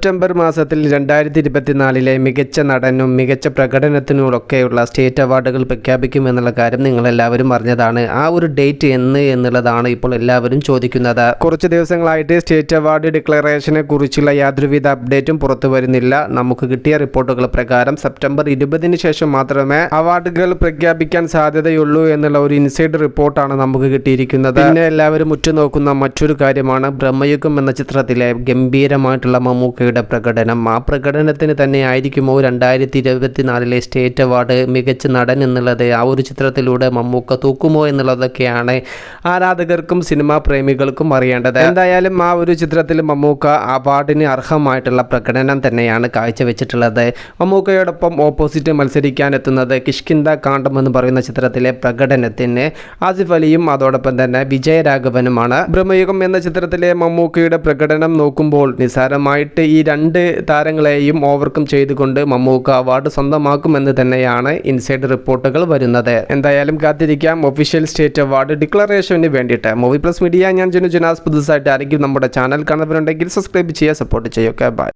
September മാസത്തിൽ രണ്ടായിരത്തി ഇരുപത്തിനാലിലെ മികച്ച നടനും മികച്ച പ്രകടനത്തിനുമൊക്കെയുള്ള സ്റ്റേറ്റ് അവാർഡുകൾ പ്രഖ്യാപിക്കുമെന്നുള്ള കാര്യം നിങ്ങളെല്ലാവരും അറിഞ്ഞതാണ്. ആ ഒരു ഡേറ്റ് എന്ന് എന്നുള്ളതാണ് ഇപ്പോൾ എല്ലാവരും ചോദിക്കുന്നത്. കുറച്ച് ദിവസങ്ങളായിട്ട് സ്റ്റേറ്റ് അവാർഡ് ഡിക്ലറേഷനെ കുറിച്ചുള്ള യാതൊരുവിധ അപ്ഡേറ്റും പുറത്തു വരുന്നില്ല. നമുക്ക് കിട്ടിയ റിപ്പോർട്ടുകൾ പ്രകാരം സെപ്റ്റംബർ ഇരുപതിന് ശേഷം മാത്രമേ അവാർഡുകൾ പ്രഖ്യാപിക്കാൻ സാധ്യതയുള്ളൂ എന്നുള്ള ഒരു ഇൻസൈഡ് റിപ്പോർട്ടാണ് നമുക്ക് കിട്ടിയിരിക്കുന്നത്. പിന്നെ എല്ലാവരും ഉറ്റുനോക്കുന്ന മറ്റൊരു കാര്യമാണ് ബ്രഹ്മയുഗം എന്ന ചിത്രത്തിലെ ഗംഭീരമായിട്ടുള്ള മമ്മൂക്കയുടെ പ്രകടനം. ആ പ്രകടനത്തിന് തന്നെ ആയിരിക്കുമോ രണ്ടായിരത്തി ഇരുപത്തിനാലിലെ സ്റ്റേറ്റ് അവാർഡ് മികച്ച നടൻ എന്നുള്ളത്? ആ ഒരു ചിത്രത്തിലൂടെ മമ്മൂക്ക തൂക്കുമോ എന്നുള്ളതൊക്കെയാണ് ആരാധകർക്കും സിനിമാ പ്രേമികൾക്കും അറിയേണ്ടത്. എന്തായാലും ആ ഒരു ചിത്രത്തിൽ മമ്മൂക്ക അവാർഡിന് അർഹമായിട്ടുള്ള പ്രകടനം തന്നെയാണ് കാഴ്ചവെച്ചിട്ടുള്ളത്. മമ്മൂക്കയോടൊപ്പം ഓപ്പോസിറ്റ് മത്സരിക്കാൻ എത്തുന്നത് കിഷ്കിന്ദ കാണ്ടം എന്ന് പറയുന്ന ചിത്രത്തിലെ പ്രകടനത്തിന് ആസിഫ് അലിയും അതോടൊപ്പം തന്നെ വിജയരാഘവനുമാണ്. ബ്രഹ്മയുഗം എന്ന ചിത്രത്തിലെ മമ്മൂക്കയുടെ പ്രകടനം നോക്കുമ്പോൾ നിസ്സാരമായിട്ട് ഈ രണ്ട് താരങ്ങളെയും ഓവർകം ചെയ്തുകൊണ്ട് മമ്മൂക്ക അവാർഡ് സ്വന്തമാക്കുമെന്ന് തന്നെയാണ് ഇൻസൈഡ് റിപ്പോർട്ടുകൾ വരുന്നത്. എന്തായാലും കാത്തിരിക്കാം. ഒഫീഷ്യൽ സ്റ്റേറ്റ് അവാർഡ് ഡിക്ലറേഷന് വേണ്ടിയിട്ട്. മൂവി പ്ലസ് മീഡിയ ഞാൻ ജനു ജനാസ്. പുതുസായിട്ട് ആരെങ്കിലും നമ്മുടെ ചാനൽ കാണുന്നവരുണ്ടെങ്കിൽ സബ്സ്ക്രൈബ് ചെയ്യുക സപ്പോർട്ട് ചെയ്യുക. ബൈ